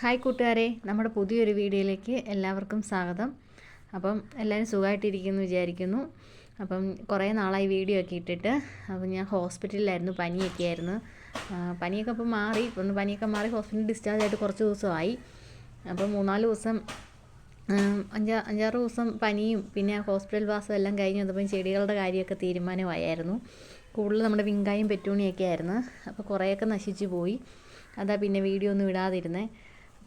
Hi കൂട്ടുകാരെ നമ്മുടെ പുതിയൊരു വീഡിയോയിലേക്ക് എല്ലാവർക്കും സ്വാഗതം. അപ്പം എല്ലാവരും സുഖമായിട്ടിരിക്കുന്നു വിചാരിക്കുന്നു. അപ്പം കുറേ നാളായി വീഡിയോ ഒക്കെ ഇട്ടിട്ട് അപ്പം ഞാൻ ഹോസ്പിറ്റലിലായിരുന്നു പനിയൊക്കെ ആയിരുന്നു. പനിയൊക്കെ അപ്പം മാറി ഇപ്പം പനിയൊക്കെ മാറി ഹോസ്പിറ്റലിൽ ഡിസ്ചാർജ് ആയിട്ട് കുറച്ച് ദിവസമായി. അപ്പം മൂന്നാൽ ദിവസം അഞ്ചാ അഞ്ചാറ് ദിവസം പനിയും പിന്നെ ഹോസ്പിറ്റൽ വാസം എല്ലാം കഴിഞ്ഞ് വന്നപ്പം ചെടികളുടെ കാര്യമൊക്കെ തീരുമാനമായിരുന്നു. കൂടുതൽ നമ്മുടെ വിങ്കായും പെറ്റൂണിയൊക്കെ ആയിരുന്നു. അപ്പോൾ കുറേയൊക്കെ നശിച്ചു പോയി. അതാ പിന്നെ വീഡിയോ ഒന്നും ഇടാതിരുന്നേ.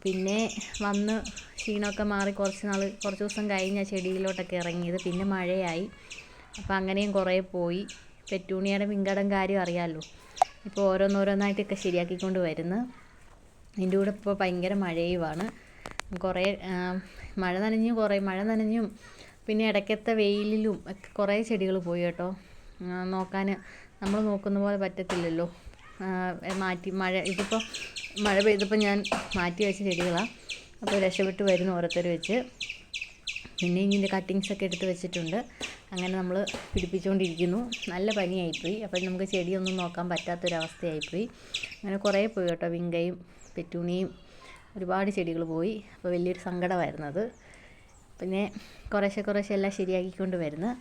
പിന്നെ വന്ന് ക്ഷീണമൊക്കെ മാറി കുറച്ച് നാൾ കുറച്ച് ദിവസം കഴിഞ്ഞ ചെടിയിലോട്ടൊക്കെ ഇറങ്ങിയത്. പിന്നെ മഴയായി. അപ്പോൾ അങ്ങനെയും കുറേ പോയി. പെറ്റൂണിയുടെ വിങ്കടം കാര്യം അറിയാമല്ലോ ഇപ്പോൾ ഓരോന്നോരോന്നായിട്ടൊക്കെ ശരിയാക്കിക്കൊണ്ട് വരുന്നു. ഇതിന്റെ കൂടെ ഇപ്പോൾ ഭയങ്കര മഴയുമാണ്. കുറേ മഴ നനഞ്ഞു കുറേ മഴ നനഞ്ഞും പിന്നെ ഇടയ്ക്കത്തെ വെയിലിലും ഒക്കെ കുറേ ചെടികൾ പോയി കേട്ടോ. നോക്കാൻ നമ്മൾ നോക്കുന്ന പോലെ പറ്റത്തില്ലല്ലോ. മാറ്റി മഴ ഇതിപ്പോൾ മഴ പെയ്തപ്പോൾ ഞാൻ മാറ്റി വെച്ച ചെടികളാണ് അപ്പോൾ രക്ഷപ്പെട്ട് വരുന്നു ഓരോരുത്തർ വെച്ച്. പിന്നെ ഇതിന്റെ കട്ടിങ്സ് ഒക്കെ എടുത്ത് വെച്ചിട്ടുണ്ട്. അങ്ങനെ നമ്മൾ പിടിപ്പിച്ചുകൊണ്ടിരിക്കുന്നു നല്ല പനിയായിപ്പോയി. അപ്പോൾ നമുക്ക് ചെടിയൊന്നും നോക്കാൻ പറ്റാത്തൊരവസ്ഥയായിപ്പോയി. അങ്ങനെ കുറേ പോയി കേട്ടോ. വിങ്കയും പെറ്റൂണിയും ഒരുപാട് ചെടികൾ പോയി. അപ്പോൾ വലിയൊരു സങ്കടമായിരുന്നു അത്. പിന്നെ കുറേശ്ശെ കുറേശ്ശെ എല്ലാം ശരിയാക്കിക്കൊണ്ട് വരുന്നു.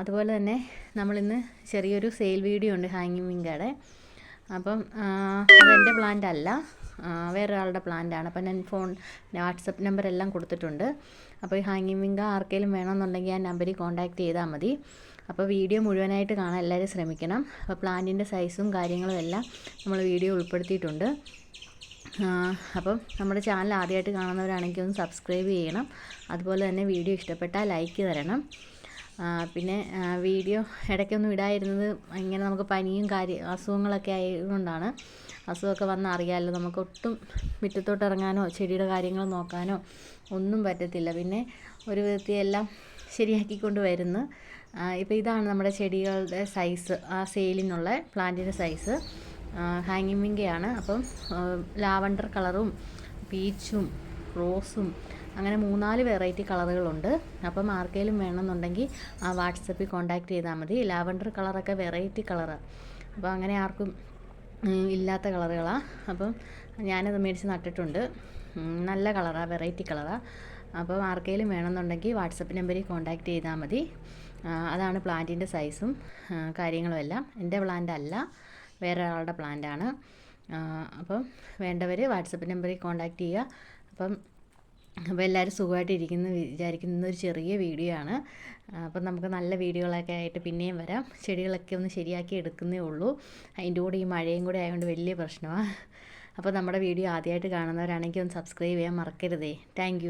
അതുപോലെ തന്നെ നമ്മളിന്ന് ചെറിയൊരു സെയിൽ വീഡിയോ ഉണ്ട് ഹാങ്ങിങ് വിങ്കയുടെ അപ്പം അതെന്റെ പ്ലാന്റ് അല്ല. വേറൊരാളുടെ പ്ലാന്റാണ് അപ്പം ഞാൻ ഫോൺ വാട്സപ്പ് നമ്പർ എല്ലാം കൊടുത്തിട്ടുണ്ട്. അപ്പോൾ ഈ ഹാങ്ങിങ് വിങ്ക ആർക്കെങ്കിലും വേണമെന്നുണ്ടെങ്കിൽ ആ നമ്പറിൽ കോൺടാക്റ്റ് ചെയ്താൽ മതി. അപ്പോൾ വീഡിയോ മുഴുവനായിട്ട് കാണാൻ എല്ലാവരും ശ്രമിക്കണം. അപ്പോൾ പ്ലാന്റിന്റെ സൈസും കാര്യങ്ങളും എല്ലാം നമ്മൾ വീഡിയോ ഉൾപ്പെടുത്തിയിട്ടുണ്ട്. അപ്പം നമ്മുടെ ചാനൽ ആദ്യമായിട്ട് കാണുന്നവരാണെങ്കിൽ ഒന്ന് സബ്സ്ക്രൈബ് ചെയ്യണം. അതുപോലെ തന്നെ വീഡിയോ ഇഷ്ടപ്പെട്ടാൽ ലൈക്ക് തരണം. പിന്നെ വീഡിയോ ഇടയ്ക്കൊന്നും ഇടായിരുന്നത് ഇങ്ങനെ നമുക്ക് പനിയും കാര്യ അസുഖങ്ങളൊക്കെ ആയതുകൊണ്ടാണ്. അസുഖമൊക്കെ വന്നാൽ അറിയാമല്ലോ നമുക്ക് ഒട്ടും മുറ്റത്തോട്ട് ഇറങ്ങാനോ ചെടിയുടെ കാര്യങ്ങൾ നോക്കാനോ ഒന്നും പറ്റത്തില്ല. പിന്നെ ഒരു വിധത്തിൽ എല്ലാം ശരിയാക്കിക്കൊണ്ട് വരുന്നു. ഇപ്പോൾ ഇതാണ് നമ്മുടെ ചെടികളുടെ സൈസ് ആ സെയിലിനുള്ള പ്ലാന്റിന്റെ സൈസ്. ഹാങ്ങിങ് വിങ്കയാണ്. അപ്പം ലാവണ്ടർ കളറും പീച്ചും റോസും അങ്ങനെ മൂന്നാൽ വെറൈറ്റി കളറുകളുണ്ട്. അപ്പം ആർക്കെങ്കിലും വേണമെന്നുണ്ടെങ്കിൽ ആ വാട്സപ്പിൽ കോൺടാക്റ്റ് ചെയ്താൽ മതി. ലാവൻഡർ കളറൊക്കെ വെറൈറ്റി കളറാണ് അപ്പോൾ അങ്ങനെ ആർക്കും ഇല്ലാത്ത കളറുകളാണ് അപ്പം ഞാനത് മേടിച്ച് നട്ടിട്ടുണ്ട്. നല്ല കളറാണ് വെറൈറ്റി കളറാണ് അപ്പം ആർക്കെങ്കിലും വേണമെന്നുണ്ടെങ്കിൽ വാട്സപ്പ് നമ്പറിൽ കോൺടാക്റ്റ് ചെയ്താൽ മതി. അതാണ് പ്ലാന്റിന്റെ സൈസും കാര്യങ്ങളും എല്ലാം എന്റെ പ്ലാന്റ് അല്ല വേറെ ഒരാളുടെ പ്ലാന്റാണ് അപ്പം വേണ്ടവർ വാട്സപ്പ് നമ്പറിൽ കോൺടാക്റ്റ് ചെയ്യുക. അപ്പം അപ്പോൾ എല്ലാവരും സുഖമായിട്ട് ഇരിക്കുന്നു വിചാരിക്കുന്ന. ഒരു ചെറിയ വീഡിയോ ആണ്. അപ്പം നമുക്ക് നല്ല വീഡിയോകളൊക്കെ ആയിട്ട് പിന്നെയും വരാം. ചെടികളൊക്കെ ഒന്ന് ശരിയാക്കി എടുക്കുന്നേ ഉള്ളൂ. അതിന്റെ കൂടെ ഈ മഴയും കൂടെ ആയതുകൊണ്ട് വലിയ പ്രശ്നമാണ് അപ്പോൾ നമ്മുടെ വീഡിയോ ആദ്യമായിട്ട് കാണുന്നവരാണെങ്കിൽ ഒന്ന് സബ്സ്ക്രൈബ് ചെയ്യാൻ മറക്കരുതേ. താങ്ക്